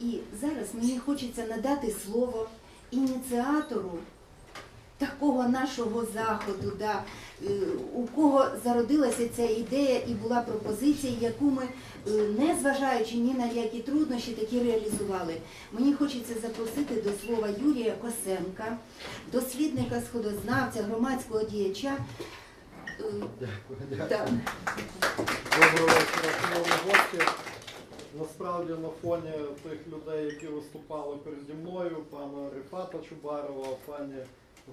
І зараз мені хочеться надати слово ініціатору такого нашого заходу, да, е, у кого зародилася ця ідея і була пропозиція, яку ми, е, не зважаючи ні на які труднощі, таки реалізували. Мені хочеться запросити до слова Юрія Косенка, дослідника, сходознавця, громадського діяча. Е, Дякую, дякую. да. Доброго вечора, шановні гості. Насправді на фоні тих людей, які виступали переді мною, пана Рифата Чубарова, пані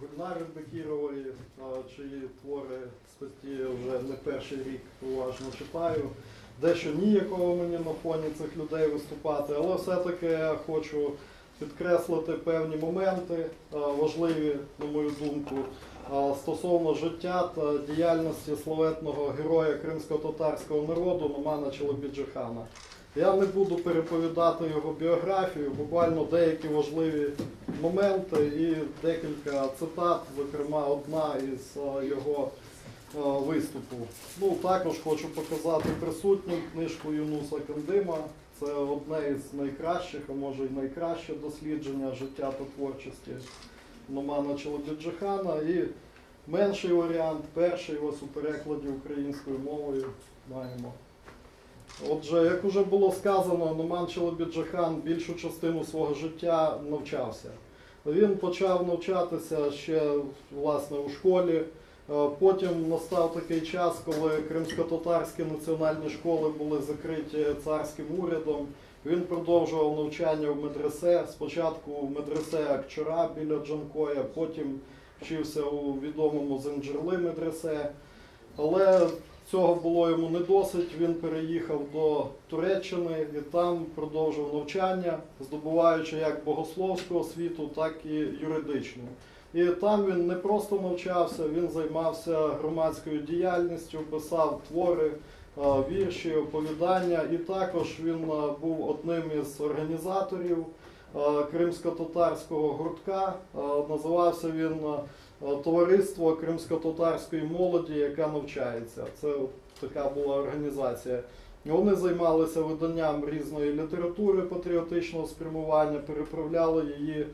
Гульнари Бекірової, чиї твори статті вже не перший рік уважно читаю. Дещо ніякого мені на фоні цих людей виступати, але все-таки я хочу підкреслити певні моменти, важливі, на мою думку, стосовно життя та діяльності славетного героя кримсько-татарського народу Номана Челобіджихана. Я не буду переповідати його біографію, буквально деякі важливі моменти і декілька цитат, зокрема одна із е, його е, виступу. Ну, також хочу показати присутнім книжку Юнуса Кандима. Це одне із найкращих, а може й найкраще дослідження життя та творчості Номана Челобіджихана. І менший варіант, перший ось у перекладі українською мовою маємо. Отже, як вже було сказано, Номан Челобіджихан більшу частину свого життя навчався. Він почав навчатися ще власне у школі. Е, Потім настав такий час, коли кримсько-татарські національні школи були закриті царським урядом. Він продовжував навчання в медресе. Спочатку в медресе Акчара біля Джанкоя, потім вчився у відомому Зенджерли медресе. Але цього було йому не досить. Він переїхав до Туреччини і там продовжив навчання, здобуваючи як богословську освіту, так і юридичну. І там він не просто навчався, він займався громадською діяльністю, писав твори, е, вірші, оповідання. І також він е, був одним із організаторів е, кримсько-татарського гуртка. Називався він Товариство кримсько-татарської молоді, яка навчається. Це така була організація. Вони займалися виданням різної літератури патріотичного спрямування, переправляли її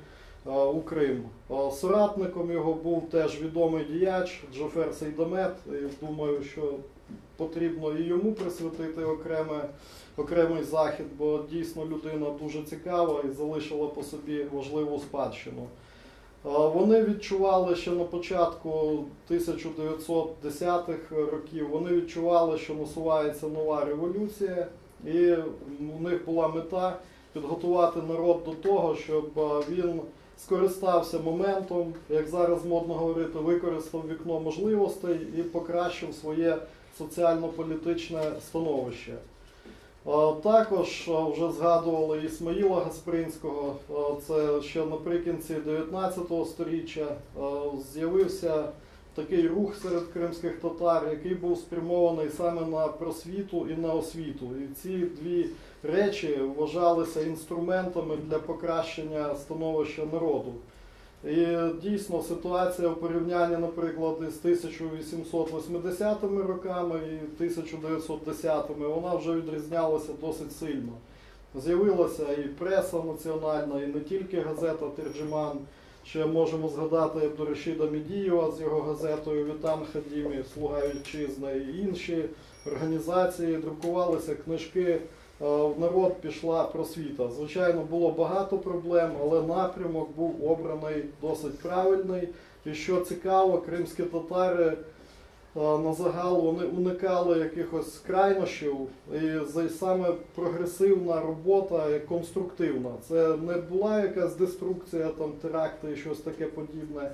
е, у Крим. Е, Соратником його був теж відомий діяч Джофер Сейдамет. Думаю, що потрібно і йому присвятити окреме, окремий захід, бо дійсно людина дуже цікава і залишила по собі важливу спадщину. Вони відчували ще на початку 1910-х років, вони відчували, що насувається нова революція, і у них була мета підготувати народ до того, щоб він скористався моментом, як зараз модно говорити, використав вікно можливостей і покращив своє соціально-політичне становище. Е, Також е, вже згадували Ісмаїла Гаспринського, е, це ще наприкінці 19 століття з'явився такий рух серед кримських татар, який був спрямований саме на просвіту і на освіту. І ці дві речі вважалися інструментами для покращення становища народу. І дійсно ситуація в порівнянні, наприклад, із 1880 роками і 1910-ми, вона вже відрізнялася досить сильно. З'явилася і преса національна, і не тільки газета Терджиман. Ще можемо згадати Абдурашіда Медієва з його газетою Вітам Хадімі, Слуга Вітчизни і інші організації. Друкувалися книжки. Е, В народ пішла просвіта. Звичайно, було багато проблем, але напрямок був обраний досить правильний. І що цікаво, кримські татари е, на загал вони уникали якихось крайнощів, і саме прогресивна робота і конструктивна. Це не була якась деструкція, там теракти і щось таке подібне.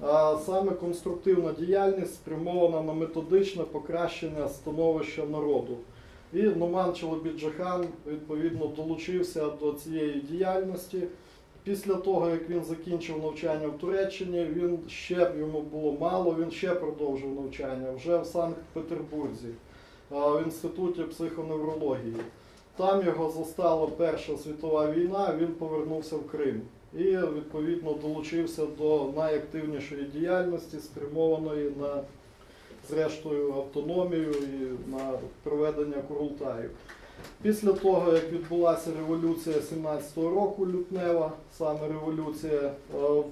А саме конструктивна діяльність спрямована на методичне покращення становища народу. І Номан Челобіджихан відповідно долучився до цієї діяльності. Після того, як він закінчив навчання в Туреччині, він ще йому було мало, він ще продовжив навчання вже в Санкт-Петербурзі в інституті психоневрології. Там його застала Перша світова війна, він повернувся в Крим і відповідно долучився до найактивнішої діяльності, спрямованої на зрештою автономію і на проведення курултаю. Після того, як відбулася революція 17-го року лютнева, саме революція, е,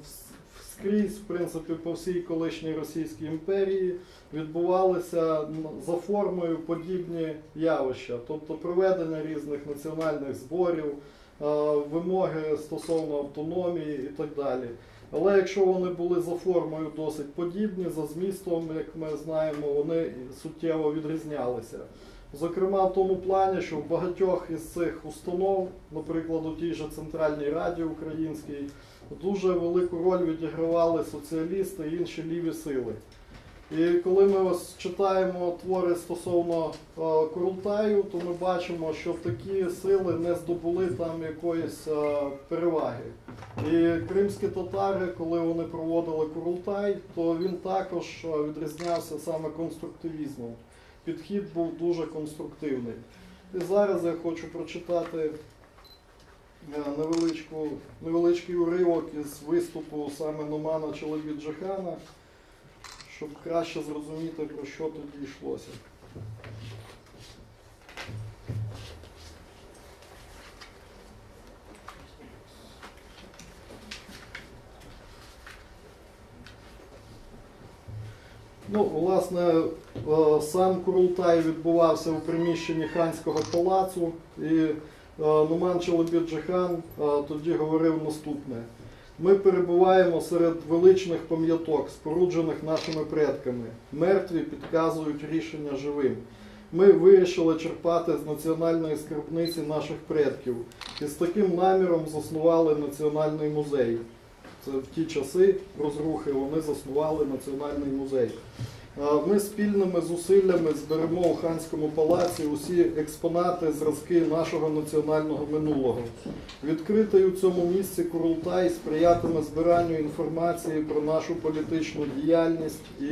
скрізь, в принципі, по всій колишній Російській імперії відбувалися за формою подібні явища, тобто проведення різних національних зборів, е, вимоги стосовно автономії і так далі. Але якщо вони були за формою досить подібні, за змістом, як ми знаємо, вони суттєво відрізнялися. Зокрема, в тому плані, що в багатьох із цих установ, наприклад, у тій же Центральній Раді Українській, дуже велику роль відігравали соціалісти і інші ліві сили. І коли ми ось читаємо твори стосовно е, Курултаю, то ми бачимо, що такі сили не здобули там якоїсь е, переваги. І кримські татари, коли вони проводили Курултай, то він також е, відрізнявся саме конструктивізмом. Підхід був дуже конструктивний. І зараз я хочу прочитати невеличку, невеличкий уривок із виступу саме Номана Чоловіджихана, щоб краще зрозуміти, про що тоді йшлося. Ну, власне, е, сам Курултай відбувався у приміщенні ханського палацу, і е, Нуман Чолобіджихан е, тоді говорив наступне. Ми перебуваємо серед величних пам'яток, споруджених нашими предками. Мертві підказують рішення живим. Ми вирішили черпати з національної скарбниці наших предків і з таким наміром заснували національний музей. Це в ті часи розрухи вони заснували національний музей. Ми спільними зусиллями зберемо у ханському палаці усі експонати, зразки нашого національного минулого. Відкритий у цьому місці Курултай сприятиме збиранню інформації про нашу політичну діяльність і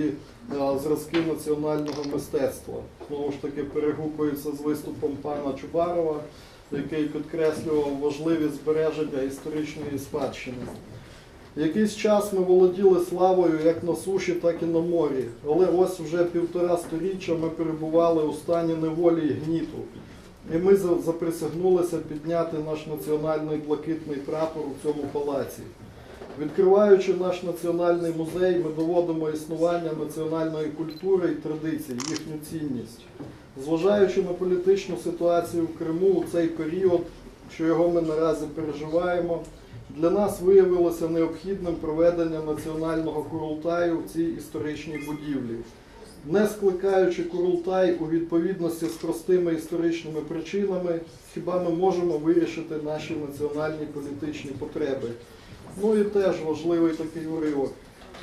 зразки національного мистецтва. Знову ж таки перегукується з виступом пана Чубарова, який підкреслював важливість збереження історичної спадщини. Якийсь час ми володіли славою як на суші, так і на морі. Але ось вже півтора сторіччя ми перебували у стані неволі і гніту. І ми заприсягнулися підняти наш національний блакитний прапор у цьому палаці. Відкриваючи наш національний музей, ми доводимо існування національної культури і традицій, їхню цінність. Зважаючи на політичну ситуацію в Криму у цей період, що його ми наразі переживаємо, для нас виявилося необхідним проведення національного курултаю в цій історичній будівлі. Не скликаючи курултай у відповідності з простими історичними причинами, хіба ми можемо вирішити наші національні політичні потреби. Ну і теж важливий такий уривок.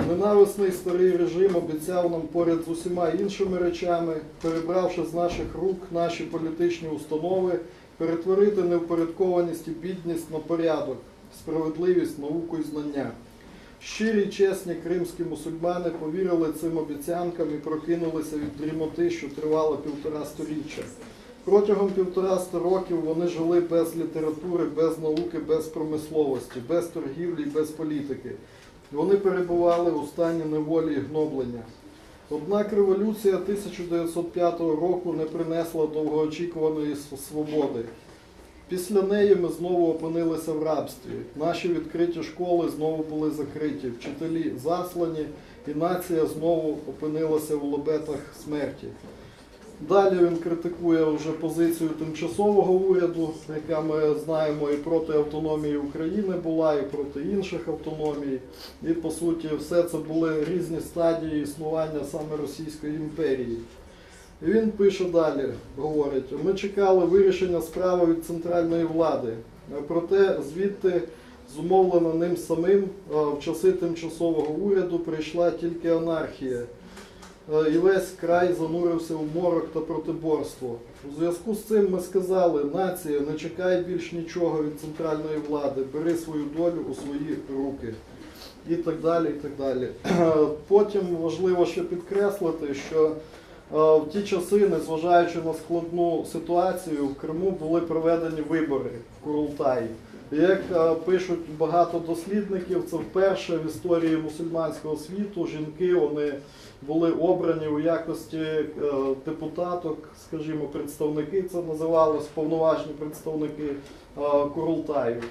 Ненависний старий режим обіцяв нам поряд з усіма іншими речами, перебравши з наших рук наші політичні установи, перетворити невпорядкованість і бідність на порядок, справедливість, науку і знання. Щирі чесні кримські мусульмани повірили цим обіцянкам і прокинулися від дрімоти, що тривала півтора сторіччя. Протягом півтораста років вони жили без літератури, без науки, без промисловості, без торгівлі, без політики. Вони перебували у стані неволі і гноблення. Однак революція 1905 року не принесла довгоочікуваної свободи. Після неї ми знову опинилися в рабстві. Наші відкриті школи знову були закриті, вчителі заслані, і нація знову опинилася в лобетах смерті. Далі він критикує вже позицію тимчасового уряду, яка ми знаємо і проти автономії України була, і проти інших автономій. І по суті, все це були різні стадії існування саме Російської імперії. Він пише далі, говорить: ми чекали вирішення справи від центральної влади. Проте звідти зумовлено ним самим е, в часи тимчасового уряду прийшла тільки анархія. Е, І весь край занурився в морок та протиборство. У зв'язку з цим ми сказали, нація, не чекай більш нічого від центральної влади, бери свою долю у свої руки. І так далі, і так далі. Потім важливо ще підкреслити, що е, в ті часи, незважаючи на складну ситуацію, в Криму були проведені вибори в Курултаї. Як е, пишуть багато дослідників, це вперше в історії мусульманського світу жінки вони були обрані у якості е, депутаток, скажімо, представники, це називалось повноважні представники е, Курултаю.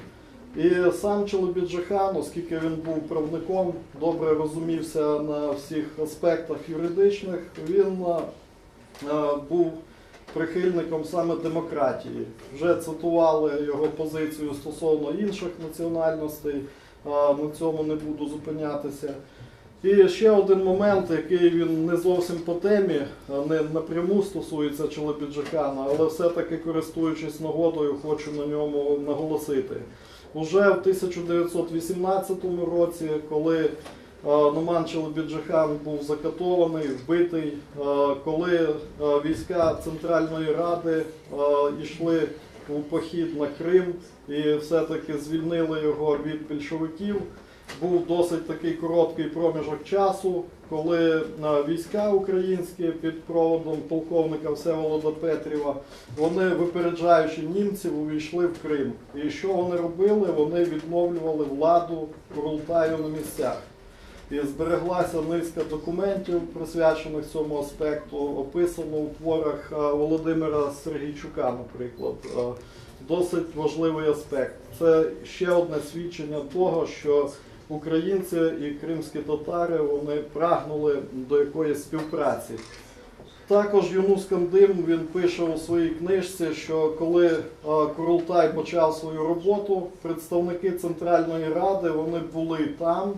І сам Чолобіджихан, оскільки він був правником, добре розумівся на всіх аспектах юридичних, він е, е, був прихильником саме демократії. Вже цитували його позицію стосовно інших національностей, е, на цьому не буду зупинятися. І ще один момент, який він не зовсім по темі, не напряму стосується Чолобіджихана, але все-таки користуючись нагодою, хочу на ньому наголосити. Уже в 1918 році, коли е, Номан Челобіджихан був закатований, вбитий, е, коли е, війська Центральної Ради йшли у похід на Крим і все-таки звільнили його від більшовиків, був досить такий короткий проміжок часу, коли е, війська українські під проводом полковника Всеволода Петріва, вони, випереджаючи німців, увійшли в Крим. І що вони робили? Вони відновлювали владу Курултаю на місцях. І збереглася низка документів, присвячених цьому аспекту, описано у творах е, Володимира Сергійчука, наприклад. Е, Досить важливий аспект. Це ще одне свідчення того, що українці і кримські татари вони прагнули до якоїсь співпраці. Також Юнус Кандим він пише у своїй книжці, що коли е, Курултай почав свою роботу, представники Центральної Ради вони були там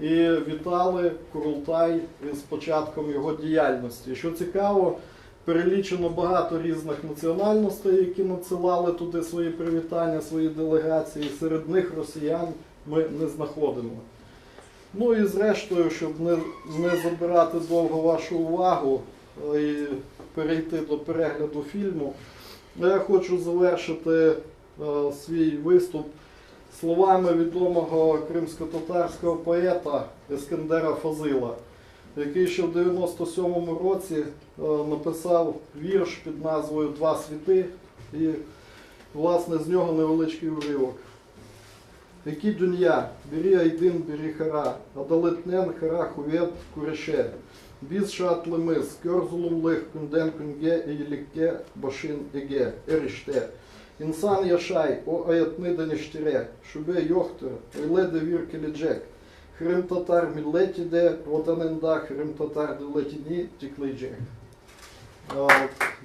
і вітали Курултай із початком його діяльності. Що цікаво, перелічено багато різних національностей, які надсилали туди свої привітання, свої делегації. Серед них росіян ми не знаходимо. Ну і зрештою, щоб не, не забирати довго вашу увагу е, і перейти до перегляду фільму, я хочу завершити е, свій виступ словами відомого кримсько-татарського поета Ескендера Фазила, який ще в 97-му році е, написав вірш під назвою Два світи, і власне з нього невеличкий уривок. Які дунья, бери айдин, бери хара, адалетнен хара хувет куреше. Zulümlük günden günge iyilikte başın ege, erişte. İnsan yaşay, o ayetni deniştire, şübe yoktur, öyle de vir gelecek. Kırım Tatar milleti de vatanında Kırım Tatar devletini tıklayacak. Aa,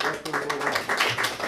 Дякую за увагу.